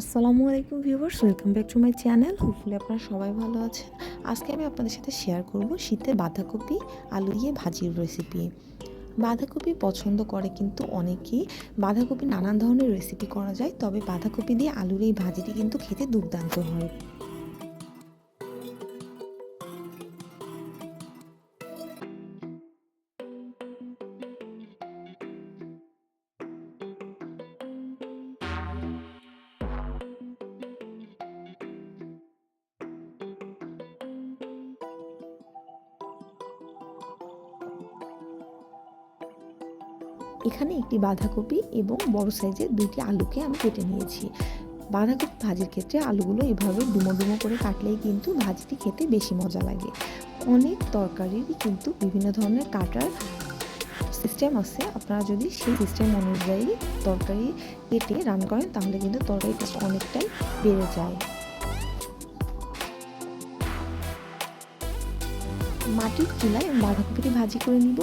আসসালামু আলাইকুম viewers, welcome back to my channel. Hopefully আপনারা সবাই ভালো আছেন। আজকে আমি আপনাদের সাথে শেয়ার করব শীতের বাঁধাকপি, আলু দিয়ে ভাজির রেসিপি বাঁধাকপি পছন্দ করে কিন্তু অনেকেই। বাঁধাকপি নানান ধরনের রেসিপি করা যায়, তবে বাঁধাকপি দিয়ে আলুর এই ভাজিটি কিন্তু খেতে দুর্দান্ত হয়। এখানে একটি বাঁধাকপি এবং বড় সাইজের দুটি আলুকে আমি কেটে নিয়েছি। বাঁধাকপি ভাজির ক্ষেত্রে আলুগুলো এভাবে ডুমো ডুমো করে কাটলেই কিন্তু ভাজিটি খেতে বেশি মজা লাগে। অনেক তরকারিরই কিন্তু বিভিন্ন ধরনের কাটার সিস্টেম আছে। আপনারা যদি সেই সিস্টেম অনুযায়ী তরকারি কেটে রান করেন, তাহলে কিন্তু তরকারি টেস্ট অনেকটাই বেড়ে যায়। মাটির চুলায় বাঁধাকপিটি ভাজি করে নিব।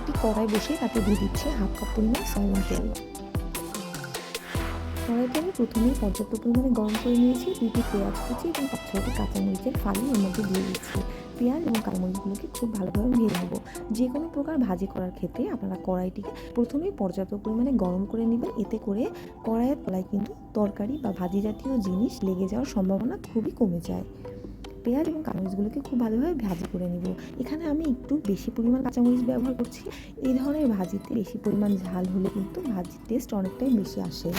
একটি কড়াই বসে তাতে দিয়ে দিচ্ছে হাফ কাপ পরিমাণ সয়াবিন তেল। কড়াইতে আমি প্রথমেই পর্যাপ্ত পরিমাণে গরম করে নিয়েছি দুটি পেঁয়াজ কুচি এবং পাঁচ ছয়টি কাঁচামরিচের ফালি এর মধ্যে দিয়ে দিচ্ছি। পেঁয়াজ এবং কাঁচামরিচগুলোকে খুব ভালোভাবে ভেজে নেব। যে কোনো প্রকার ভাজি করার ক্ষেত্রে আপনারা কড়াইটিকে প্রথমেই পর্যাপ্ত পরিমাণে গরম করে নেবেন, এতে করে কড়াইয়ের তলায় কিন্তু তরকারি বা ভাজি জাতীয় জিনিস লেগে যাওয়ার সম্ভাবনা খুবই কমে যায়। পেঁয়াজ এবং কাঁচামরিচগুলোকে খুব ভালোভাবে ভাজি করে নিব। এখানে আমি একটু বেশি পরিমাণ কাঁচামরিচ ব্যবহার করছি। এই ধরনের ভাজিতে বেশি পরিমাণ ঝাল হলে কিন্তু ভাজির টেস্ট অনেকটাই বেশি আসে।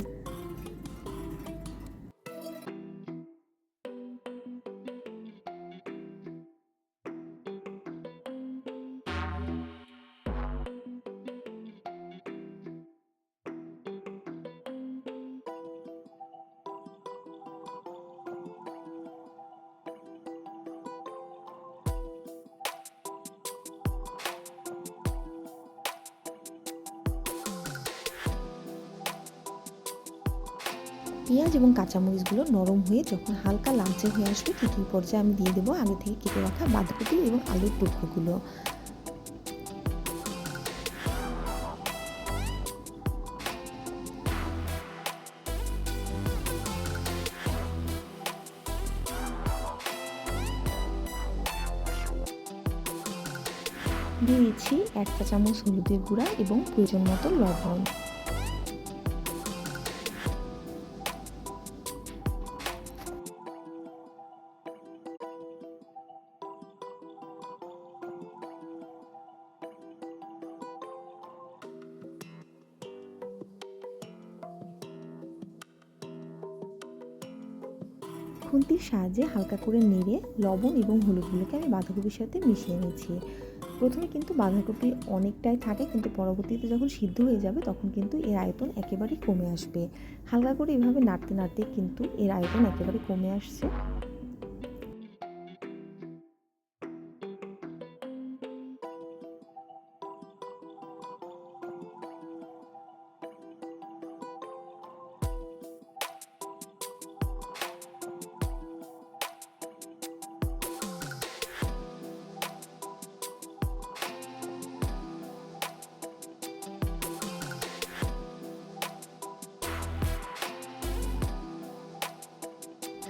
পেঁয়াজ এবং কাঁচামরিচগুলো নরম হয়ে যখন হালকা লালচে হয়ে আসবে, ঠিক পর্যায়ে আমি দিয়ে দেবো আগে থেকে কেটে রাখা বাঁধাকপি এবং আলুর টুকরোগুলো। দিয়েছি এক চা চামচ হলুদের গুঁড়া এবং প্রয়োজন মতো লবণ। খুন্তির সাহায্যে হালকা করে নেড়ে লবণ এবং হলুদগুলোকে আমি বাঁধাকপির সাথে মিশিয়ে নিয়েছি প্রথমে কিন্তু বাঁধাকপি অনেকটাই থাকে, কিন্তু পরবর্তীতে যখন সিদ্ধ হয়ে যাবে তখন কিন্তু এর আয়তন একেবারেই কমে আসবে। হালকা করে এভাবে নাড়তে নাড়তে কিন্তু এর আয়তন একেবারে কমে আসছে।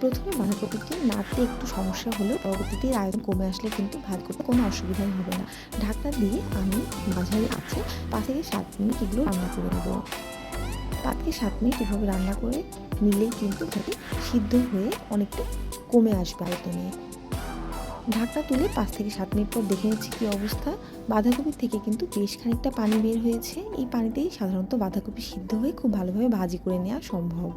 প্রথমে বাঁধাকপিটি নাড়তে একটু সমস্যা হলেও পরবর্তীতে আয়তন কমে আসলে কিন্তু ভাত করতে কোনো অসুবিধাই হবে না। ঢাকনা দিয়ে আমি মাঝারি আছে পাঁচ থেকে সাত মিনিট এগুলো রান্না করে নেব। পাঁচ থেকে সাত মিনিট এভাবে রান্না করে নিলেই কিন্তু ভাটি সিদ্ধ হয়ে অনেকটা কমে আসবে আয়তনে। ঢাকনা তুলে পাঁচ থেকে সাত মিনিট পর দেখে নিচ্ছি কী অবস্থা। বাঁধাকপির থেকে কিন্তু বেশ খানিকটা পানি বের হয়েছে। এই পানিতেই সাধারণত বাঁধাকপি সিদ্ধ হয়ে খুব ভালোভাবে ভাজি করে নেওয়া সম্ভব।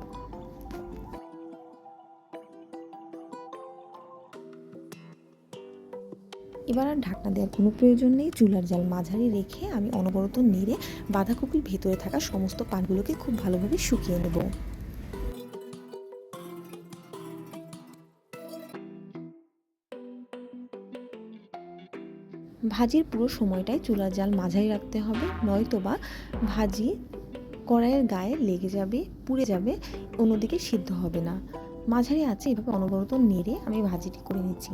এবার আর ঢাকনা দেওয়ার কোনো প্রয়োজন নেই। চুলার জাল মাঝারি রেখে আমি অনবরত নেড়ে বাঁধাকপির ভেতরে থাকা সমস্ত পানগুলোকে খুব ভালোভাবে শুকিয়ে নেব। ভাজির পুরো সময়টাই চুলার জাল মাঝারি রাখতে হবে, নয়তো বা ভাজি কড়াইয়ের গায়ে লেগে যাবে, পুড়ে যাবে, অন্যদিকে সিদ্ধ হবে না। মাঝারি আছে এভাবে অনবরত নেড়ে আমি ভাজিটি করে নিচ্ছি।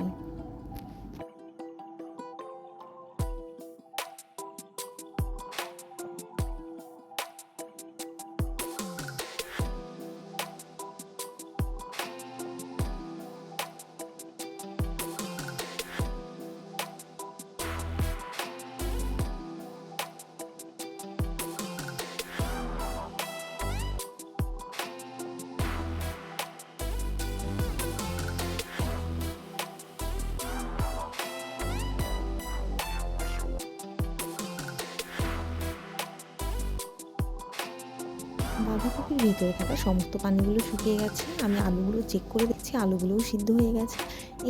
বাঁধাকপির ভেতরে থাকা সমস্ত পানিগুলো শুকিয়ে গেছে। আমি আলুগুলো চেক করে দেখছি, আলুগুলোও সিদ্ধ হয়ে গেছে।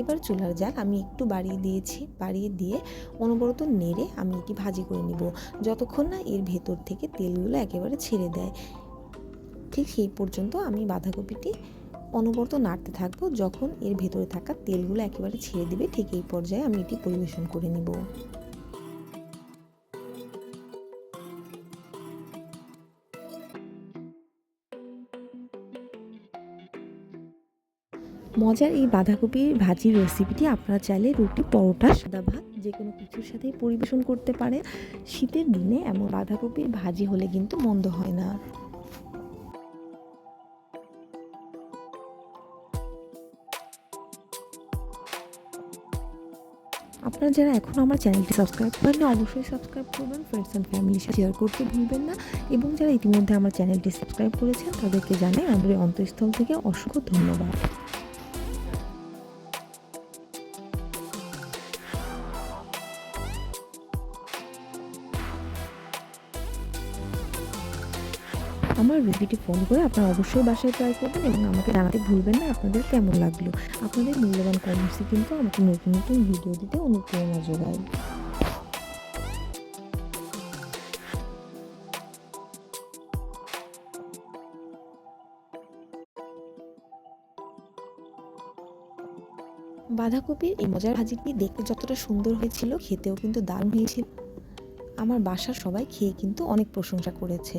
এবার চুলার জাল আমি একটু বাড়িয়ে দিয়েছি। বাড়িয়ে দিয়ে অনবরত নেড়ে আমি এটি ভাজি করে নিব। যতক্ষণ না এর ভেতর থেকে তেলগুলো একেবারে ছেড়ে দেয়। ঠিক সেই পর্যন্ত আমি বাঁধাকপিটি অনবরত নাড়তে থাকব। যখন এর ভেতরে থাকা তেলগুলো একেবারে ছেড়ে দিবে, ঠিক এই পর্যায়ে আমি এটি পরিবেশন করে নিব। মজার এই বাঁধাকপির ভাজির রেসিপিটি আপনারা চাইলে রুটি, পরোটা, সাদা ভাত, যে কোনো কিছুর সাথেই পরিবেশন করতে পারেন। শীতের দিনে এমন বাঁধাকপির ভাজি হলে কিন্তু মন্দ হয় না। আপনারা যারা এখন আমার চ্যানেলটি সাবস্ক্রাইব করেন অবশ্যই সাবস্ক্রাইব করবেন ফ্রেন্ডস অ্যান্ড ফ্যামিলির সাথে শেয়ার করতে ভুলবেন না। এবং যারা ইতিমধ্যে আমার চ্যানেলটি সাবস্ক্রাইব করেছেন, তাদেরকে জানাই আমাদের অন্তঃস্থল থেকে অসংখ্য ধন্যবাদ। আমার রেসিপিটি ফলো করে আপনারা অবশ্যই বাসায় ট্রাই করবেন এবং আমাকে জানাতে ভুলবেন না আপনাদের কেমন লাগল। আপনাদের মূল্যবান কমেন্টসই কিন্তু আমাকে নতুন নতুন ভিডিও দিতে অনুপ্রেরণা যোগায়। বাঁধাকপির এই মজার ভাজিটি দেখতে যতটা সুন্দর হয়েছিল, খেতেও কিন্তু দারুণ হয়েছিল। আমার বাসার সবাই খেয়ে কিন্তু অনেক প্রশংসা করেছে।